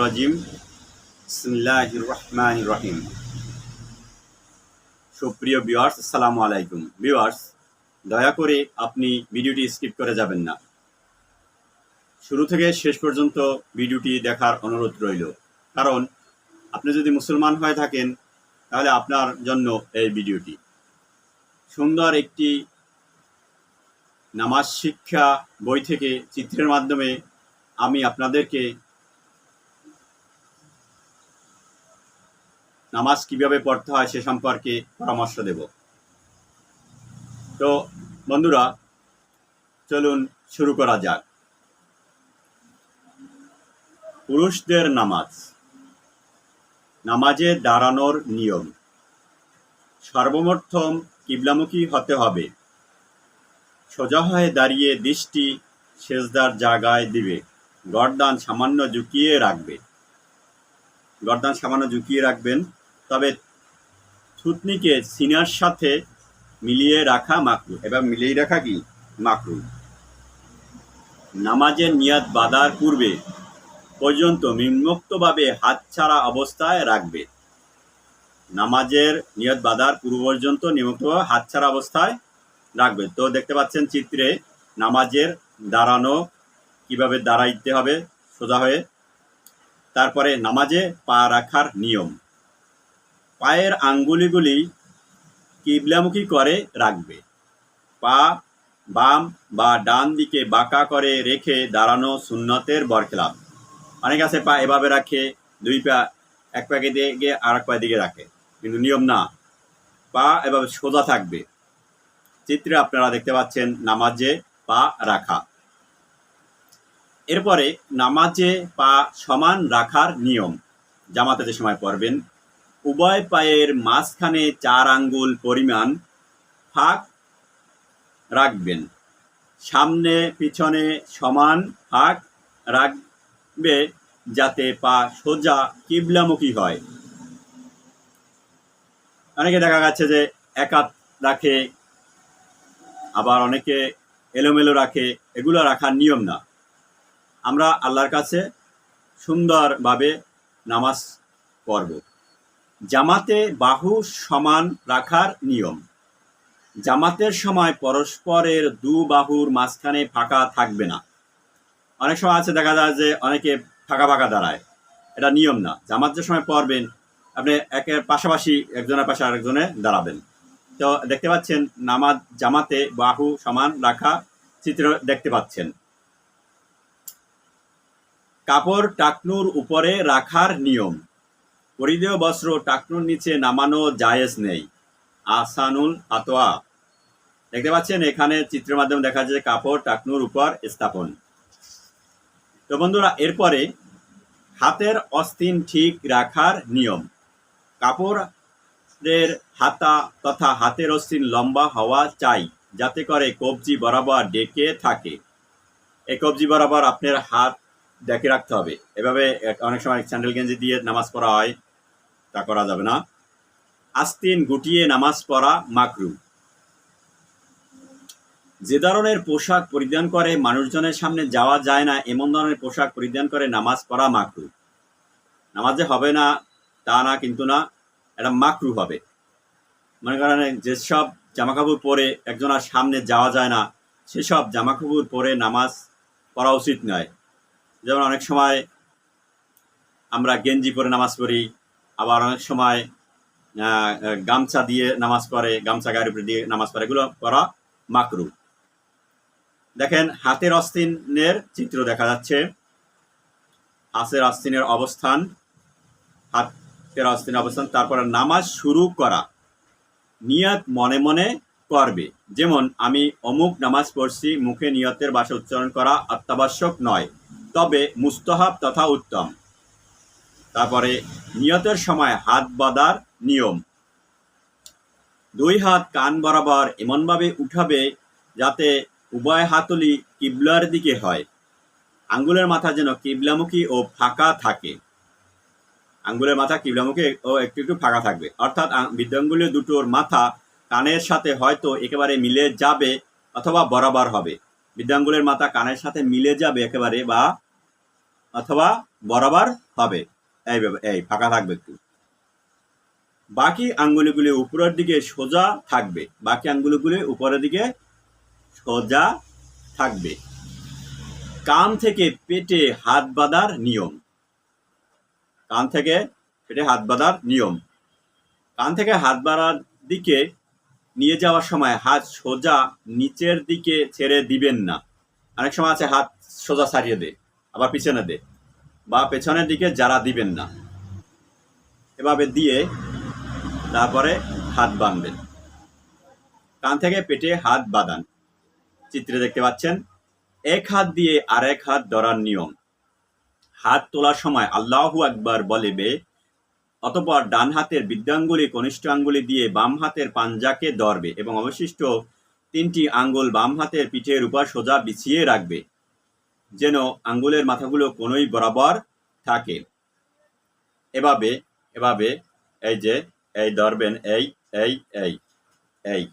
রাজিম। বিসমিল্লাহির রহমানির রহিম। সুপ্রিয় ভিউয়ার্স, আসসালামু আলাইকুম। ভিউয়ার্স, দয়া করে আপনি ভিডিওটি স্কিপ করে যাবেন না। শুরু থেকে শেষ পর্যন্ত ভিডিওটি দেখার অনুরোধ রইল। কারণ আপনি যদি মুসলমান হয়ে থাকেন, তাহলে আপনার জন্য এই ভিডিওটি। সুন্দর একটি নামাজ শিক্ষা বই থেকে চিত্রের মাধ্যমে আমি আপনাদেরকে নামাজ কীভাবে পড়তে হয় সে সম্পর্কে পরামর্শ দেব। তো, বন্ধুরা, চলুন শুরু করা যাক। পুরুষদের নামাজ। নামাজে দাঁড়ানোর নিয়ম। সর্বমর্থম কিবলামুখী হতে হবে। সোজা হয়ে দাঁড়িয়ে দৃষ্টি সেজদার জায়গায় দিবে। গরদান সামান্য ঝুঁকিয়ে রাখবে গরদান সামান্য ঝুঁকিয়ে রাখবেন। তবে থুতনিকে সিনার সাথে মিলিয়ে রাখা মাকরু এবার মিলিয়ে রাখা কি? মাকরু নামাজের নিয়াত বাঁধার পূর্বে পর্যন্ত নিম্নোক্তভাবে হাত ছাড়া অবস্থায় রাখবে। নামাজের নিয়ত বাঁধার পূর্ব পর্যন্ত নিম্নোক্তভাবে হাত ছাড়া অবস্থায় রাখবে। তো দেখতে পাচ্ছেন চিত্রে নামাজের দাঁড়ানো কীভাবে দাঁড়াইতে হবে সোজা হয়ে। তারপরে নামাজে পা রাখার নিয়ম। পায়ের আঙ্গুলিগুলি কিবলামুখী করে রাখবে। পা বাম বা ডান দিকে বাঁকা করে রেখে দাঁড়ানো সুন্নতের বরখেলাপ অনেক আছে পা এভাবে রাখে, দুই পা এক পাকে দিকে আর এক পায়ের দিকে রাখে। কিন্তু নিয়ম না। পা এভাবে সোজা থাকবে। চিত্রে আপনারা দেখতে পাচ্ছেন নামাজে পা রাখা। এরপরে নামাজে পা সমান রাখার নিয়ম। জামাতে যে সময় পড়বেন, উভয় পায়ের মাঝখানে চার আঙ্গুল পরিমাণ ফাঁক রাখবেন। সামনে, পিছনে সমান ফাঁক রাখবে যাতে পা সোজা কিবলামুখী হয়। অনেকে দেখা যাচ্ছে যে একাত রাখে, আবার অনেকে এলোমেলো রাখে, এগুলো রাখার নিয়ম না। আমরা আল্লাহর কাছে সুন্দরভাবে নামাজ পড়ব। জামাতে বাহু সমান রাখার নিয়ম। জামাতের সময় পরস্পরের দু বাহুর মাঝখানে ফাঁকা থাকবে না। অনেক সময় আছে দেখা যায় যে অনেকে ফাঁকা ফাঁকা দাঁড়ায়। এটা নিয়ম না। জামাতের সময় পড়বেন, আপনি একের পাশাপাশি একজনের পাশে আরেকজনে দাঁড়াবেন। তো দেখতে পাচ্ছেন, নামাজ জামাতে বাহু সমান রাখা চিত্র দেখতে পাচ্ছেন। কাপড় টাকনুর উপরে রাখার নিয়ম। পরিধেয় বস্ত্র টাকনুর নিচে নামানো জায়েজ নেই। আসানুল আতোয়া দেখতে পাচ্ছেন, এখানে চিত্রের মাধ্যমে দেখা যাচ্ছে কাপড় টাকনুর উপর স্থাপন। তো বন্ধুরা, এরপরে হাতের অস্থিন ঠিক রাখার নিয়ম। কাপড়ের হাতা তথা হাতের অস্থিন লম্বা হওয়া চাই, যাতে করে কবজি বরাবর ডেকে থাকে। এই কবজি বরাবর আপনার হাত ডেকে রাখতে হবে। এভাবে অনেক সময় স্যান্ডেল গেঞ্জি দিয়ে নামাজ পড়া হয়, তা করা যাবে না। আস্তিন গুটিয়ে নামাজ পড়া মাকরু যে ধরনের পোশাক পরিধান করে মানুষজনের সামনে যাওয়া যায় না, এমন ধরনের পোশাক পরিধান করে নামাজ পড়া মাকরু নামাজে হবে না, তা না, কিন্তু না, এটা মাকরু হবে। মনে করেন যেসব জামাকাপড় পরে একজনের সামনে যাওয়া যায় না, সেসব জামাকাপড় পরে নামাজ পড়া উচিত নয়। যেমন অনেক সময় আমরা গেঞ্জি পরে নামাজ পড়ি, আবার অনেক সময় গামছা দিয়ে নামাজ পড়ে, গামছা গায়ের উপরে দিয়ে নামাজ পড়ে, এগুলো করা মাকরু। দেখেন, হাতের অস্তিনের চিত্র দেখা যাচ্ছে। হাতের অস্তিনের অবস্থান, হাতের অস্তিনের অবস্থান, তারপরে নামাজ শুরু করা। নিয়ত মনে মনে করবে। যেমন, আমি অমুক নামাজ পড়ছি, মুখে নিয়তের ভাষা উচ্চারণ করা অত্যাবশ্যক নয়। তবে মুস্তহাব তথা উত্তম। তারপরে নিয়তের সময় হাত বাঁধার নিয়ম। দুই হাত কান বরাবর এমনভাবে উঠাবে যাতে উভয় হাতলি কিবলার দিকে হয়। আঙ্গুলের মাথা যেন কিবলামুখী ও ফাঁকা থাকে। আঙ্গুলের মাথা কিবলামুখী ও একটু একটু ফাঁকা থাকবে। অর্থাৎ বৃদ্ধাঙ্গুলি দুটোর মাথা কানের সাথে হয়তো একেবারে মিলে যাবে অথবা বরাবর হবে। বৃদ্ধাঙ্গুলের মাথা কানের সাথে মিলে যাবে একেবারে বা অথবা বরাবর হবে। এইভাবে এই ফাঁকা থাকবে একটু। বাকি আঙ্গুলিগুলি উপরের দিকে সোজা থাকবে। বাকি আঙ্গুলিগুলি উপরের দিকে সোজা থাকবে। কান থেকে পেটে হাত বাঁধার নিয়ম। কান থেকে পেটে হাত বাঁধার নিয়ম। কান থেকে হাত বাঁধার দিকে নিয়ে যাওয়ার সময় হাত সোজা নিচের দিকে ছেড়ে দিবেন না। অনেক সময় আছে হাত সোজা ছাড়িয়ে দে, আবার পিছনে দে, বা পেছনের দিকে যারা দিবেন না। এভাবে দিয়ে তারপরে হাত বাঁধবেন। কান থেকে পেটে হাত বাঁধান। চিত্রে দেখতে পাচ্ছেন, এক হাত দিয়ে আরেক হাত ধরার নিয়ম। হাত তোলার সময় আল্লাহু একবার বলিবে অতপর ডান হাতের বৃদ্ধাঙ্গুলি কনিষ্ঠ আঙ্গুলি দিয়ে বাম হাতের পাঞ্জাকে ধরবে এবং অবশিষ্ট তিনটি আঙ্গুল বাম হাতের পিঠের উপর সোজা বিছিয়ে রাখবে, যেন আঙ্গুলের মাথাগুলো কোনোই বরাবর থাকে। এভাবে এভাবে, এই যে, এই ধরবেন এই এই এই এই।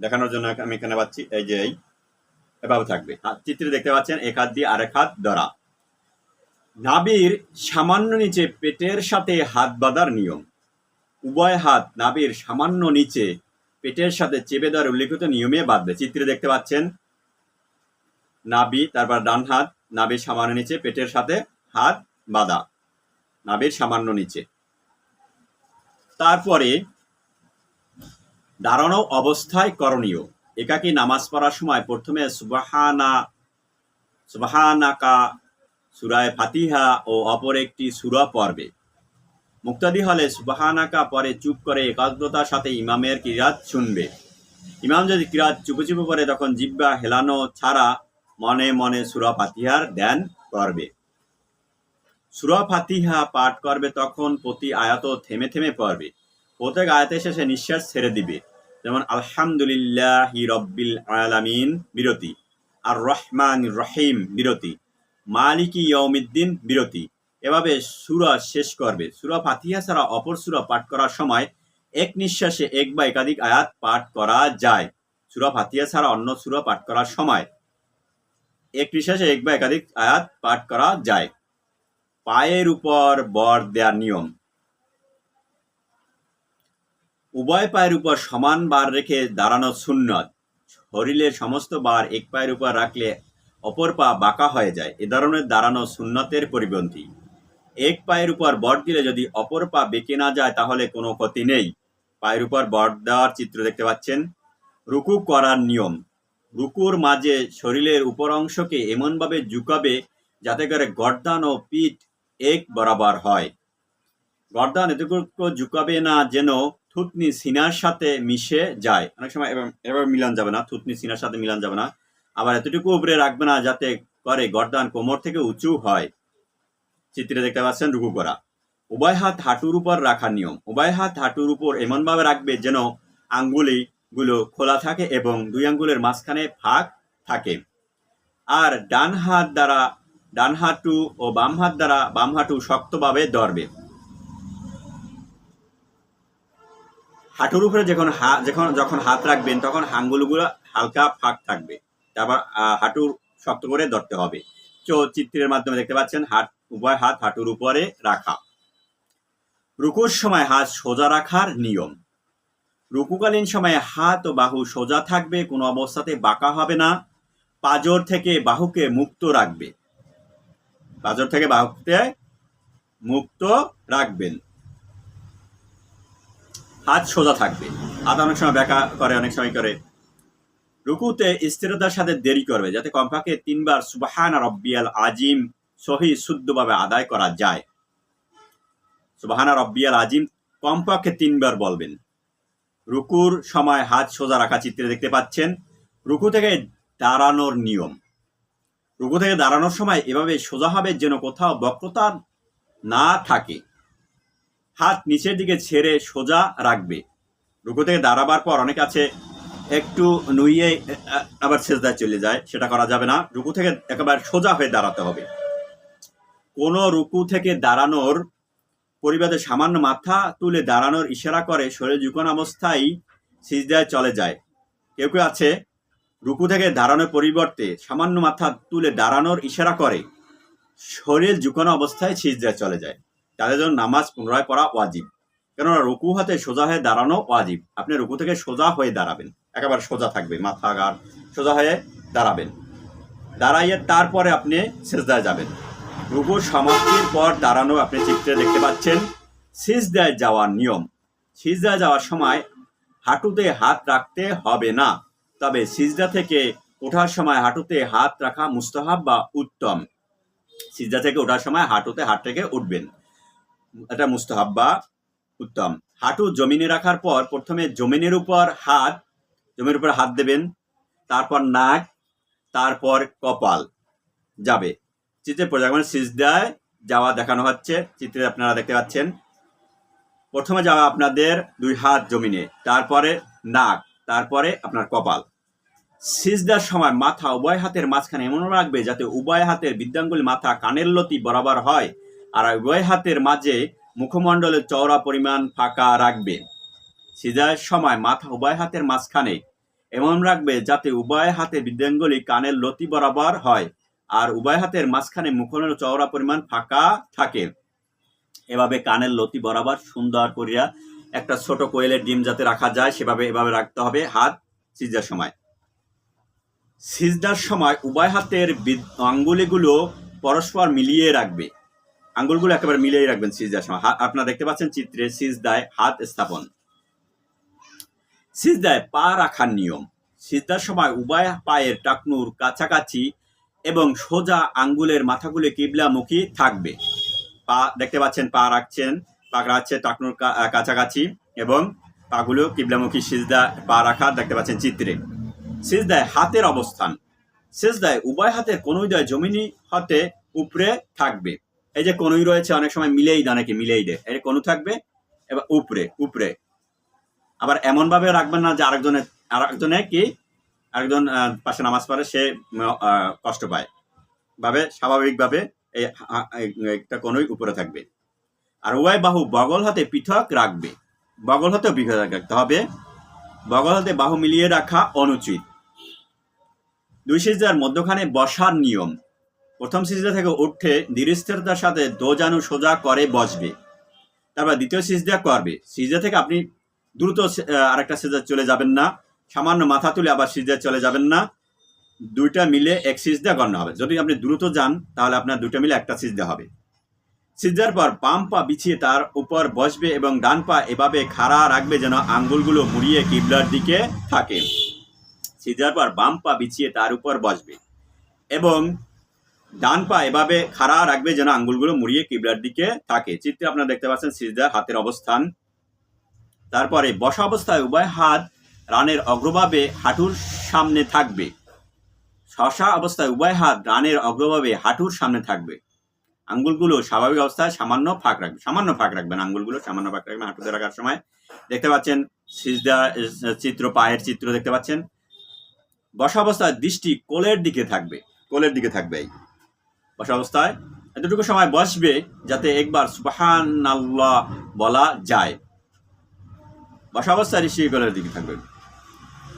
দেখানোর জন্য আমি এখানে পাচ্ছি, এই যে, এই, এভাবে থাকবে। চিত্রে দেখতে পাচ্ছেন, এক হাত দিয়ে আরেক হাত ধরা। নাবির সামান্য নিচে পেটের সাথে হাত বাঁধার নিয়ম। উভয় হাত নাবির সামান্য নিচে পেটের সাথে চেপে দেওয়ার উল্লিখিত নিয়মে বাঁধবে। চিত্রে দেখতে পাচ্ছেন, নাবি, তারপর ডান হাত নাবির সামান্য নিচে পেটের সাথে হাত বাঁধা। নাবির সামান্য নিচে। তারপরে, দাঁড়ানো অবস্থায় করণীয়, একাকী নামাজ পড়ার সময় প্রথমে সুবাহানা, সুবাহানাকা সুরায় ফাতিহা ও অপর একটি সুরা পর্বে মুক্তাদি হলে সুবাহানাকা পরে চুপ করে একাগ্রতার সাথে ইমামের কিরাত শুনবে। ইমাম যদি কিরাত চুপে চুপে পড়ে তখন জিব্বা হেলানো ছাড়া মনে মনে সুরা ফাতিহার ধ্যান করবে। সুরা ফাতিহা পাঠ করবে তখন প্রতি আয়াত থেমে থেমে পড়বে। প্রত্যেক আয়াতের শেষে নিঃশ্বাস ছেড়ে দিবে। যেমন, আলহামদুলিল্লাহ রব্বিল আলামিন বিরতি, আর রহমান রহিম বিরতি। মালিকি ইয়মিদ্দিন বিরতি। এভাবে সুরা শেষ করবে। সুরা ফাতিহা ছাড়া অপর সুরা পাঠ করার সময় এক নিঃশ্বাসে এক বা একাধিক আয়াত পাঠ করা যায়। সুরা ফাতিহা ছাড়া অন্য সুরা পাঠ করার সময় এক নিঃশ্বাসে এক বা একাধিক আয়াত পাঠ করা যায়। পায়ের উপর বর দেওয়ার নিয়ম। উভয় পায়ের উপর সমান বার রেখে দাঁড়ানো সুন্নত। শরীরের সমস্ত বার এক পায়ের উপর রাখলে অপর পা বাঁকা হয়ে যায়। এ ধরনের দাঁড়ানো সুন্নতের পরিপন্থী। এক পায়ের উপর বট দিলে যদি অপর পা বেঁকে না যায়, তাহলে কোনো ক্ষতি নেই। পায়ের উপর বট দেওয়ার চিত্র দেখতে পাচ্ছেন। রুকু করার নিয়ম। রুকুর মাঝে শরীরের উপর অংশকে এমনভাবে ঝুঁকাবে যাতে করে গর্দান ও পিঠ এক বরাবর হয়। গর্দান এতটুকু ঝুঁকাবে না যেন থুতনি সিনার সাথে মিশে যায়। অনেক সময় এবার মিলান যাবে না। থুতনি সিনার সাথে মিলান যাবে না। আবার এতটুকু উপরে রাখবে না যাতে করে গর্দান কোমর থেকে উঁচু হয়। চিত্রে দেখতে পাচ্ছেন রুকু করা। উভয় হাত হাঁটুর উপর রাখার নিয়ম। উভয় হাত হাঁটুর উপর এমনভাবে রাখবে যেন আঙ্গুলি গুলো খোলা থাকে এবং দুই আঙ্গুলের মাঝখানে ফাঁক থাকে। আর ডান হাত দ্বারা, ডান হাঁটু ও বাম হাত দ্বারা বাম হাঁটু শক্তভাবে ধরবে। হাঁটুর উপরে যখন যখন যখন হাত রাখবেন, তখন আঙ্গুলগুলো হালকা ফাঁক থাকবে। তারপর হাঁটুর শক্ত করে ধরতে হবে। তো চিত্রের মাধ্যমে দেখতে পাচ্ছেন, হাত, উভয় হাত হাঁটুর উপরে রাখা। রুকুর সময় হাত সোজা রাখার নিয়ম। রুকুকালীন সময়ে হাত ও বাহু সোজা থাকবে, কোনো অবস্থাতে বাঁকা হবে না। পাজর থেকে বাহুকে মুক্ত রাখবে। পাজর থেকে বাহুকে মুক্ত রাখবেন। হাত সোজা থাকবে। হাত অনেক সময় ব্যাকা করে, অনেক সময় করে রুকুতে স্থিরতার সাথে দেরি করবে, যাতে কমপক্ষে তিনবার সুবাহান রব্বিয়াল আজিম সহি শুদ্ধভাবে আদায় করা যায়। সুবাহানা রব্বিয়াল আজিম কমপক্ষে তিনবার বলবেন। রুকুর সময় হাত সোজা রাখা চিত্রে দেখতে পাচ্ছেন, রুকু থেকে দাঁড়ানোর নিয়ম। রুকু থেকে দাঁড়ানোর সময় এভাবে সোজা হবে যেন কোথাও বক্রতা না থাকে। হাত নিচের দিকে ছেড়ে সোজা রাখবে। রুকু থেকে দাঁড়াবার পর অনেক আছে একটু নুইয়ে আবার সেজদায় চলে যায়। সেটা করা যাবে না। রুকু থেকে একেবারে সোজা হয়ে দাঁড়াতে হবে। কোনো রুকু থেকে দাঁড়ানোর পরিবারে সামান্য মাথা তুলে দাঁড়ানোর ইশারা করে শরীর ঝুঁকন অবস্থায় সিজদায় চলে যায়। কেউ কেউ আছে, রুকু থেকে দাঁড়ানোর পরিবর্তে সামান্য মাথা তুলে দাঁড়ানোর ইশারা করে শরীর ঝুঁকানো অবস্থায় সিজদায় চলে যায়। তাদের জন্য নামাজ পুনরায় পড়া ওয়াজিব। কেননা রুকু হাতে সোজা হয়ে দাঁড়ানো ওয়াজিব। আপনি রুকু থেকে সোজা হয়ে দাঁড়াবেন। একেবারে সোজা থাকবে, মাথা গার সোজা হয়ে দাঁড়াবেন। দাঁড়াইয়ে তারপরে আপনি সেজদায় যাবেন। রুকুর সমাপ্তির পর দাঁড়ানো আপনি চিত্রে দেখতে পাচ্ছেন, সিজদায় যাওয়ার নিয়ম। সিজদায় যাওয়ার সময় হাঁটুতে হাত রাখতে হবে না, তবে সিজদা থেকে ওঠার সময় হাঁটুতে হাত রাখা মুস্তাহাব বা উত্তম। সিজদা থেকে ওঠার সময় হাঁটুতে হাত রেখে উঠবেন। এটা মুস্তাহাব বা উত্তম। হাঁটু জমিনে রাখার পর প্রথমে জমিনের উপর হাত জমির উপর হাত দেবেন, তারপর নাক, তারপর কপাল যাবে। চিত্রে প্রজাগমন সিজদায় যাওয়া দেখানো হচ্ছে, চিত্রে আপনারা দেখতে পাচ্ছেন। প্রথমে যাওয়া আপনাদের দুই হাত জমিনে, তারপরে নাক, তারপরে আপনার কপাল। সিজদার সময় মাথা উভয় হাতের মাঝখানে এমন রাখবে যাতে উভয় হাতের বিদ্যাঙ্গুলি মাথা কানের লতি বরাবর হয়, আর উভয় হাতের মাঝে মুখমণ্ডলের চওড়া পরিমাণ ফাঁকা রাখবে। সিজার সময় মাথা উভয় হাতের মাঝখানে। এমন রাখবে যাতে উভয় হাতের বিদ্যাঙ্গুলি কানের লতি বরাবর হয় আর উভয় হাতের মাঝখানে মুখনের চওড়া পরিমাণ ফাঁকা থাকে। এভাবে কানের লতি বরাবর সুন্দর করিয়া একটা ছোট কোয়েলের ডিম যাতে রাখা যায়, সেভাবে এভাবে রাখতে হবে হাত সিজার সময়। সিজদার সময় উভয় হাতের আঙ্গুলিগুলো পরস্পর মিলিয়ে রাখবে। আঙ্গুলগুলো একেবারে মিলিয়ে রাখবেন সিজদার সময়। আপনারা দেখতে পাচ্ছেন চিত্রে সিজদায় হাত স্থাপন। সিজদায় পা রাখার নিয়ম। সিজদার সময় উভয় পায়ের টাকনুর কাছাকাছি এবং সোজা আঙ্গুলের মাথাগুলো কিবলামুখী থাকবে। পা দেখতে পাচ্ছেন, পা রাখছেন, পা রাখছে টাকনুর কাছাকাছি এবং পাগুলো কিবলামুখী সিজদা পা রাখা দেখতে পাচ্ছেন চিত্রে। সিজদায় হাতের অবস্থান। সিজদায় উভয় হাতের কনুইদয় জমিনি হাতে উপরে থাকবে। এই যে কনুই রয়েছে, অনেক সময় মিলেই দেয়, অনেকে মিলেই দেয়। এই কনু থাকবে, এবার উপরে উপরে। আবার এমন ভাবে রাখবেন না যে আরেকজনের আরেকজনে কি, আরেকজন পাশে নামাজ পড়ে, সে কষ্ট পায়। ভাবে, স্বাভাবিকভাবে এই একটা কনুই উপরে থাকবে। আর উভয় বাহু বগল হাতে পৃথক রাখবে। বগল হাতেও পৃথক রাখতে হবে। বগল হাতে বাহু মিলিয়ে রাখা অনুচিত। দুই সিজদার মধ্যখানে বসার নিয়ম। প্রথম সিজদা থেকে উঠে ধীরস্থিরতার সাথে দোজানু সোজা করে বসবে। তারপর দ্বিতীয় সিজদা করবে। সিজদা থেকে আপনি দ্রুত আরেকটা সিজদা চলে যাবেন না। সামান্য মাথা তুলে আবার সিজদা চলে যাবেন না। দুইটা মিলে এক সিজ সিজদা গণ্য হবে। যদি আপনি দ্রুত যান, তাহলে আপনার দুইটা মিলে একটা সিজদা হবে। সিজদার পর বাম পা বিছিয়ে তার উপর বসবে এবং ডান পা এভাবে খাড়া রাখবে যেন আঙ্গুলগুলো মুড়িয়ে কিবলার দিকে থাকে। সিজদার পর বাম পা বিছিয়ে তার উপর বসবে এবং ডান পা এভাবে খাড়া রাখবে যেন আঙ্গুলগুলো মুড়িয়ে কিবলার দিকে থাকে। চিত্রে আপনারা দেখতে পাচ্ছেন সিজদার হাতের অবস্থান। তারপরে বসা অবস্থায় উভয় হাত রানের অগ্রভাবে হাঁটুর সামনে থাকবে। শশা অবস্থায় উভয় হাত রানের অগ্রভাবে হাঁটুর সামনে থাকবে। আঙ্গুলগুলো স্বাভাবিক অবস্থায় সামান্য ফাঁক রাখবে, সামান্য ফাঁক রাখবেন আঙ্গুলগুলো, সামান্য ফাঁক রাখবেন হাঁটুতে রাখার সময়। দেখতে পাচ্ছেন, সিজদা চিত্র, পায়ের চিত্র দেখতে পাচ্ছেন। বসা অবস্থায় দৃষ্টি কোলের দিকে থাকবে, কোলের দিকে থাকবে বসা অবস্থায় এতটুকু সময় বসবে যাতে একবার সুবাহান আল্লাহ বলা যায়। বসা অবস্থায় দৃষ্টি দিকে থাকবে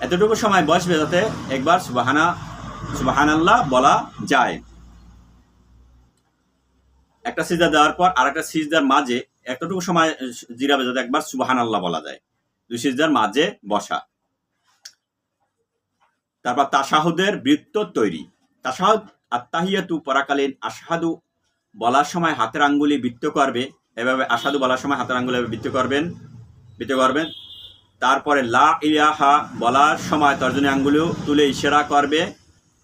এতটুকু সময় বসবে যাতে একবার সুবাহানা সুবাহান আল্লাহ বলা যায়। একটা সিজদা দেওয়ার পর আর একটা সিজদার মাঝে এতটুকু সময় জিরাবে যাতে একবার সুবাহান আল্লাহ বলা যায়। দুই সিজদার মাঝে বসা। তারপর তাসাহুদের বৃত্ত তৈরি। তাসাহুদ আত্মাহিয়াতু পরাকালীন আশহাদু বলার সময় হাতের আঙ্গুলি বৃত্ত করবে। এভাবে আসাদু বলার সময় হাতের আঙ্গুলি বৃত্ত করবেন। বৃত্ত পারবেন। তারপরে লা ইলাহা বলার সময় তর্জনী আঙ্গুলিও তুলে ইশারা করবে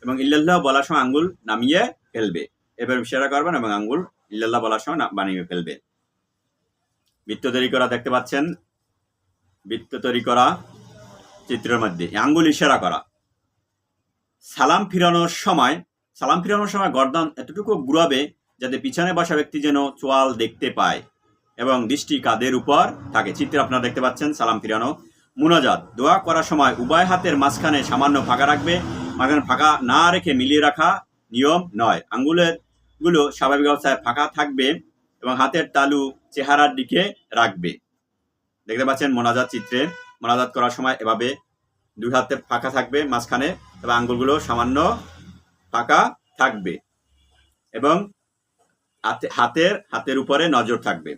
এবং ইল্লাল্লাহ বলার সময় আঙ্গুল নামিয়ে ফেলবে। এবার ইশারা করবেন এবং আঙ্গুল ইল্লাল্লাহ বলার সময় বানিয়ে ফেলবে। বৃত্ত তৈরি করা দেখতে পাচ্ছেন। বৃত্ত তৈরি করা চিত্রের মধ্যে। আঙ্গুল ইশারা করা। সালাম ফিরানোর সময় সালাম ফিরানোর সময় গর্দান এতটুকু ঘুরাবে যাতে পিছনে বসা ব্যক্তি যেন চোয়াল দেখতে পায়। এবং দৃষ্টি কাদের উপর? থাকে চিত্রে আপনারা দেখতে পাচ্ছেন, সালাম ফিরানো। মুনাজাত, দোয়া করার সময় উভয় হাতের মাঝখানে সামান্য ফাঁকা রাখবে। মাঝখানে ফাঁকা না রেখে মিলিয়ে রাখা নিয়ম নয়। আঙ্গুলেরগুলো স্বাভাবিক অবস্থায় ফাঁকা থাকবে এবং হাতের তালু চেহারার দিকে রাখবে। দেখতে পাচ্ছেন মোনাজাত চিত্রে। মোনাজাত করার সময় এভাবে দুই হাতে ফাঁকা থাকবে মাঝখানে এবং আঙ্গুলগুলো সামান্য ফাঁকা থাকবে এবং হাতে হাতের হাতের উপরে নজর থাকবে।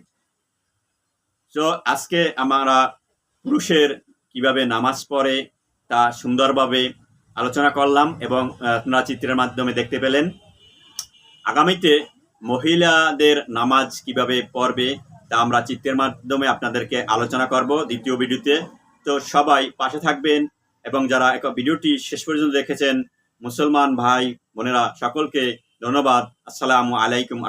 তো আজকে আমরা পুরুষের কীভাবে নামাজ পড়ে তা সুন্দরভাবে আলোচনা করলাম এবং আপনারা চিত্রের মাধ্যমে দেখতে পেলেন। আগামীতে মহিলাদের নামাজ কীভাবে পড়বে তা আমরা চিত্রের মাধ্যমে আপনাদেরকে আলোচনা করব দ্বিতীয় ভিডিওতে। তো সবাই পাশে থাকবেন এবং যারা এক ভিডিওটি শেষ পর্যন্ত দেখেছেন, মুসলমান ভাই, বোনেরা, সকলকে ধন্যবাদ। আসসালামু আলাইকুম।